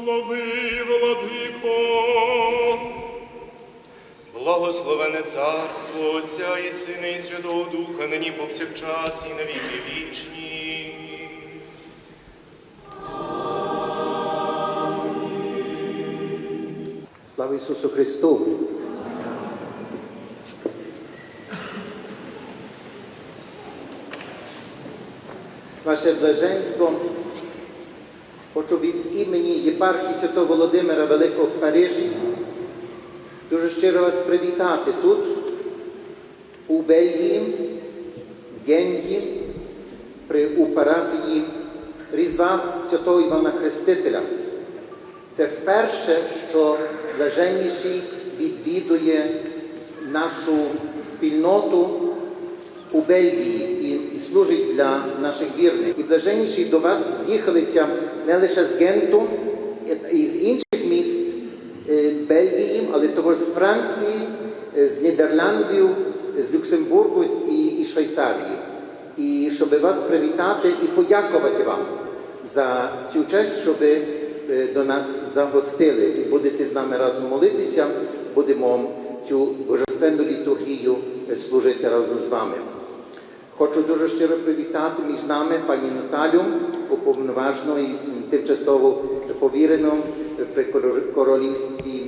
Благослови, владико, Благословене царство Отця і Сина і Святого Духа, нині повсякчас і на віки вічні. Слава Ісусу Христу! Ваше блаженство, хочу від імені єпархії Святого Володимира Великого в Парижі дуже щиро вас привітати тут, у Бельгії, в Генді, при, у парафії Різдва Святого Івана Хрестителя. Це вперше, що блаженніший відвідує нашу спільноту у Бельгії і, і служить для наших вірних. І блаженніші до вас з'їхалися не лише з Генту і- з інших міст Бельгії, але також з Франції, з Нідерландів, з Люксембургу і, і Швейцарії. І щоб вас привітати і подякувати вам за цю честь, щоб до нас загостили і будете з нами разом молитися, будемо цю божественну літургію служити разом з вами. Хочу дуже щиро привітати між нами пані Наталю, уповноважену і тимчасово повірено при королівстві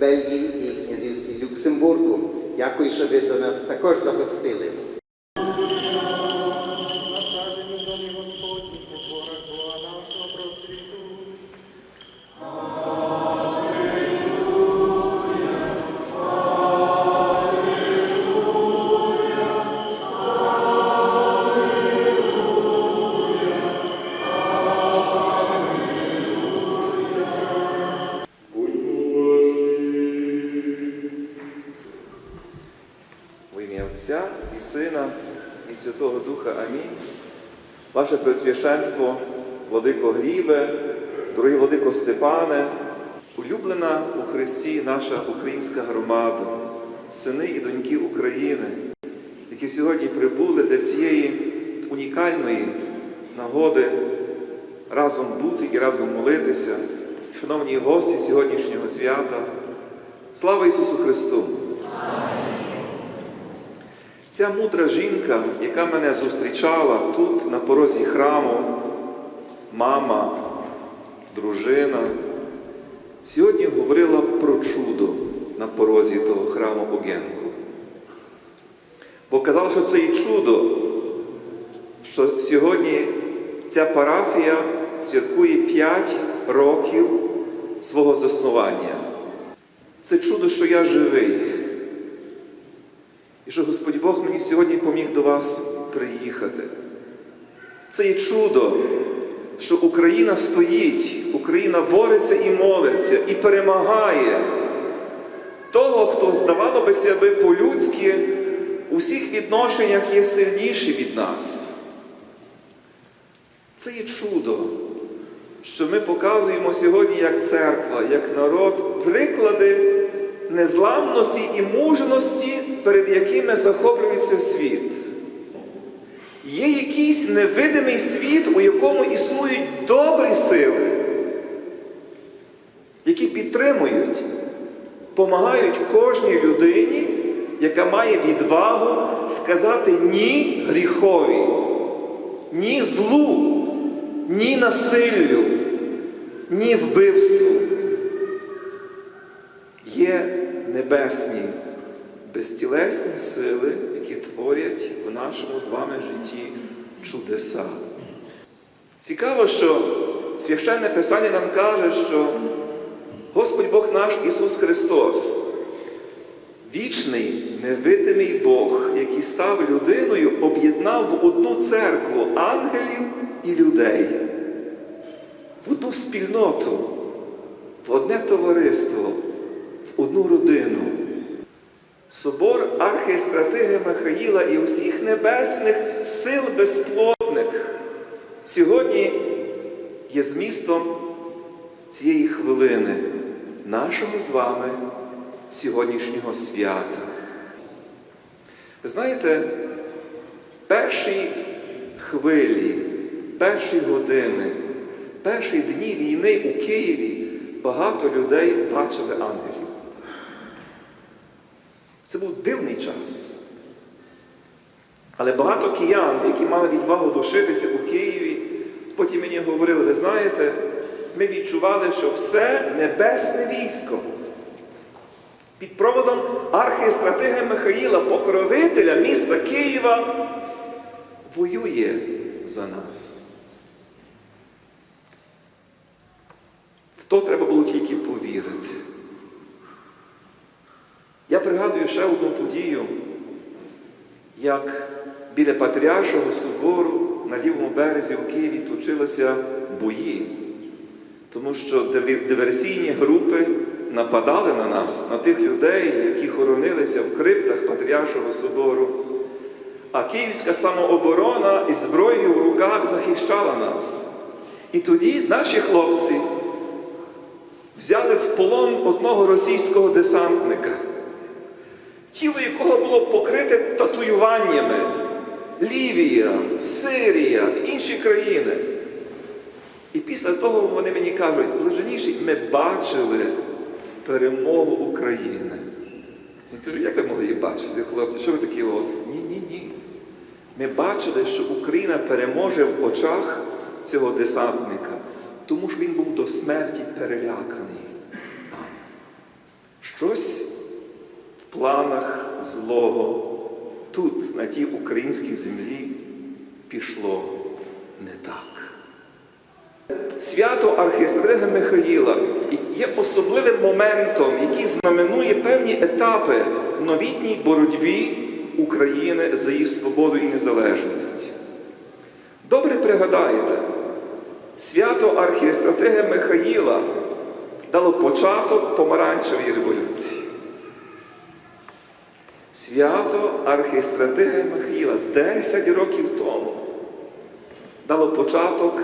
Бельгії і князівстві Люксембургу. Дякую, що ви до нас також загостили. Ваше Пресвященство, Владико Глібе, дорогий Владико Степане, улюблена у Христі наша українська громада, сини і доньки України, які сьогодні прибули для цієї унікальної нагоди разом бути і разом молитися. Шановні гості сьогоднішнього свята, слава Ісусу Христу! Ця мудра жінка, яка мене зустрічала тут, на порозі храму, мама, дружина, сьогодні говорила про чудо на порозі того храму у Бо казала, що це і чудо, що сьогодні ця парафія святкує 5 років свого заснування. Це чудо, що я живий. І що Господь Бог мені сьогодні поміг до вас приїхати. Це є чудо, що Україна стоїть, Україна бореться і молиться, і перемагає того, хто, здавало би себе по-людськи, у всіх відношеннях є сильніший від нас. Це є чудо, що ми показуємо сьогодні як церква, як народ, приклади незламності і мужності, перед якими захоплюється світ. Є якийсь невидимий світ, у якому існують добрі сили, які підтримують, допомагають кожній людині, яка має відвагу сказати ні гріхові, ні злу, ні насиллю, ні вбивству є небесні безтілесні сили, які творять в нашому з вами житті чудеса. Цікаво, що священне Писання нам каже, що Господь Бог наш Ісус Христос, вічний, невидимий Бог, який став людиною, об'єднав в одну церкву ангелів і людей, в одну спільноту, в одне товариство, в одну родину. Собор архістратиги Михаїла і усіх небесних сил безплотних сьогодні є змістом цієї хвилини нашого з вами сьогоднішнього свята. Ви знаєте, перші хвилі, перші години, перші дні війни у Києві багато людей бачили ангелів. Це був дивний час. Але багато киян, які мали відвагу лишитися у Києві, потім мені говорили, ви знаєте, ми відчували, що все небесне військо під проводом архістратига Михаїла, покровителя міста Києва, воює за нас. В то треба було тільки повірити. Я пригадую ще одну подію, як біля Патріаршого собору на лівому березі у Києві точилися бої, тому що диверсійні групи нападали на нас, на тих людей, які хоронилися в криптах Патріаршого собору. А київська самооборона із зброєю в руках захищала нас. І тоді наші хлопці взяли в полон одного російського десантника, тіло якого було покрите татуюваннями. Лівія, Сирія, інші країни. І після того вони мені кажуть, блаженніші, ми бачили перемогу України. Я кажу, як ви могли її бачити, хлопці? Що ви такі? Ні, ні, ні. Ми бачили, що Україна переможе в очах цього десантника, тому що він був до смерті переляканий. Щось планах злого тут, на тій українській землі, пішло не так. Свято архістратига Михаїла є особливим моментом, який знаменує певні етапи в новітній боротьбі України за її свободу і незалежність. Добре пригадайте, свято архістратига Михаїла дало початок помаранчевій революції. Свято архістратига Михаїла 10 років тому дало початок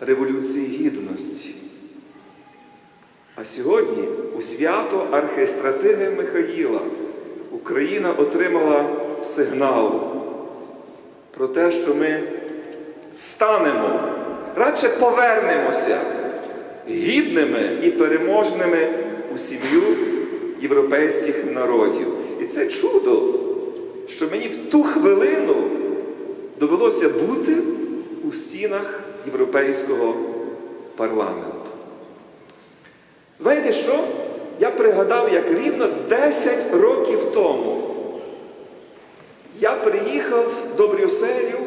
Революції Гідності. А сьогодні у свято архістратиги Михаїла Україна отримала сигнал про те, що ми станемо, радше повернемося гідними і переможними у сім'ю європейських народів. І це чудо, що мені в ту хвилину довелося бути у стінах Європейського парламенту. Знаєте що? Я пригадав, як рівно 10 років тому я приїхав до Брюсселю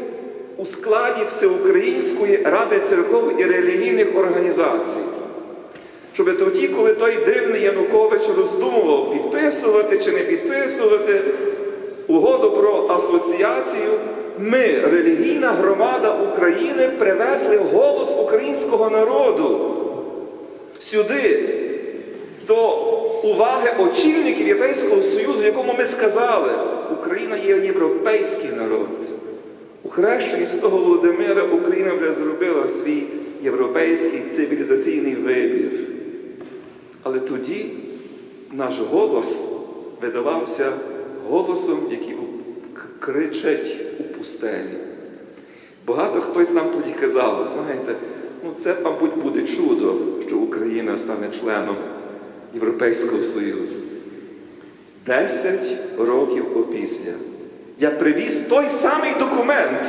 у складі Всеукраїнської ради церков і релігійних організацій. Щоб тоді, коли той дивний Янукович роздумував, підписувати чи не підписувати угоду про асоціацію, ми, релігійна громада України, привезли голос українського народу сюди, до уваги очільників Європейського Союзу, якому ми сказали, Україна є європейський народ. У хрещенні Святого Володимира Україна вже зробила свій європейський цивілізаційний вибір. Але тоді наш голос видавався голосом, який кричать у пустелі. Багато хтось нам тоді казав, знаєте, ну це, мабуть, буде чудо, що Україна стане членом Європейського Союзу. Десять років опісля я привіз той самий документ,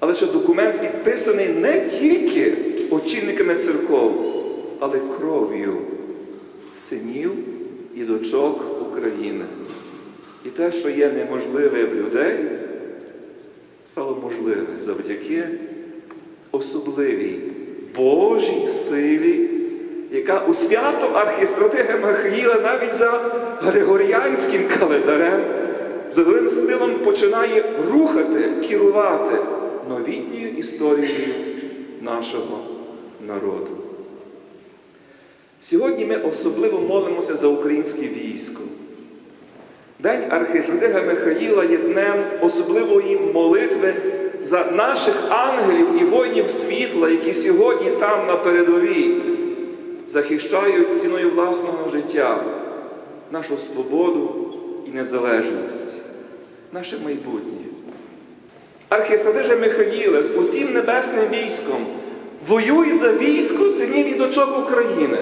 але що документ підписаний не тільки очільниками церков, але кров'ю синів і дочок України. І те, що є неможливе в людей, стало можливе завдяки особливій Божій силі, яка у свято архістратига Михаїла навіть за Григоріанським календарем, за великим стилом починає рухати, керувати новітньою історією нашого народу. Сьогодні ми особливо молимося за українське військо. День архістратига Михаїла є днем особливої молитви за наших ангелів і воїнів світла, які сьогодні там на передовій захищають ціною власного життя нашу свободу і незалежність. наше майбутнє. Архістратиже Михаїле з усім небесним військом, воюй за військо синів і дочок України.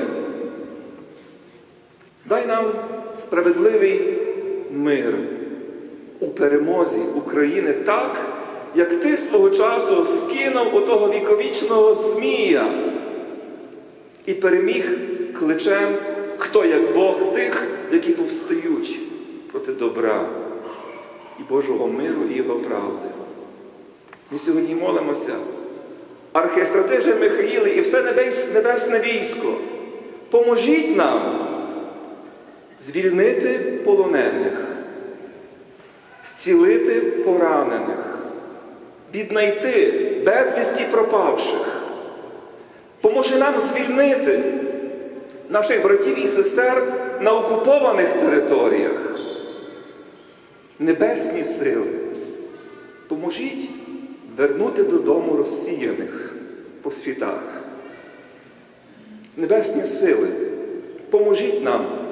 Дай нам справедливий мир у перемозі України так, як ти свого часу скинув отого віковічного змія і переміг кличем, хто як Бог тих, які повстають проти добра і Божого миру і Його правди. Ми сьогодні молимося. Архістратиже Михаїли і все небесне військо, поможіть нам звільнити полонених, зцілити поранених, віднайти безвісті пропавших. Поможи нам звільнити наших братів і сестер на окупованих територіях. Небесні сили, поможіть вернути додому розсіяних по світах. Небесні сили, поможіть нам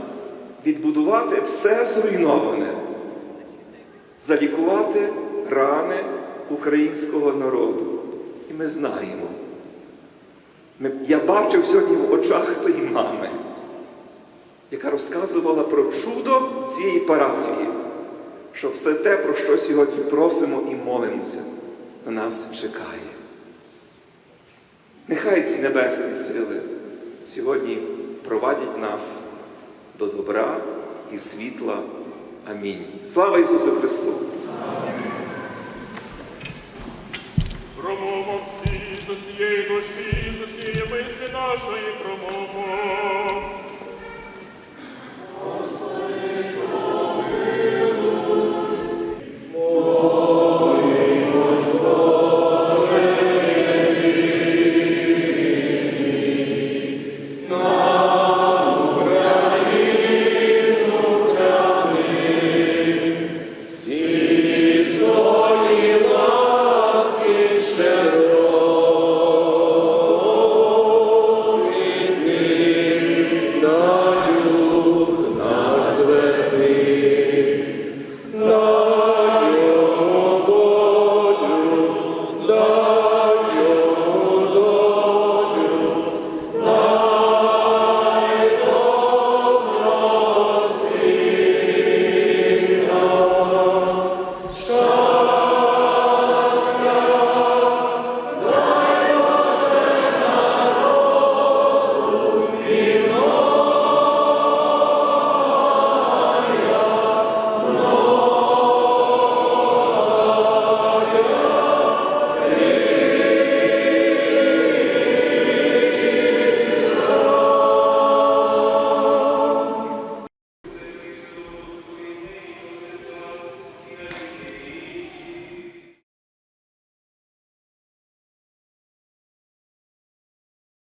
відбудувати все зруйноване, залікувати рани українського народу. І ми знаємо. Я бачив сьогодні в очах тої мами, яка розказувала про чудо цієї парафії, що все те, про що сьогодні просимо і молимося, на нас чекає. Нехай ці небесні сили сьогодні провадять нас до добра і світла. Амінь. Слава Ісусу Христу! Промова всі з усієї душі, з усієї мислі нашої промови. Господи,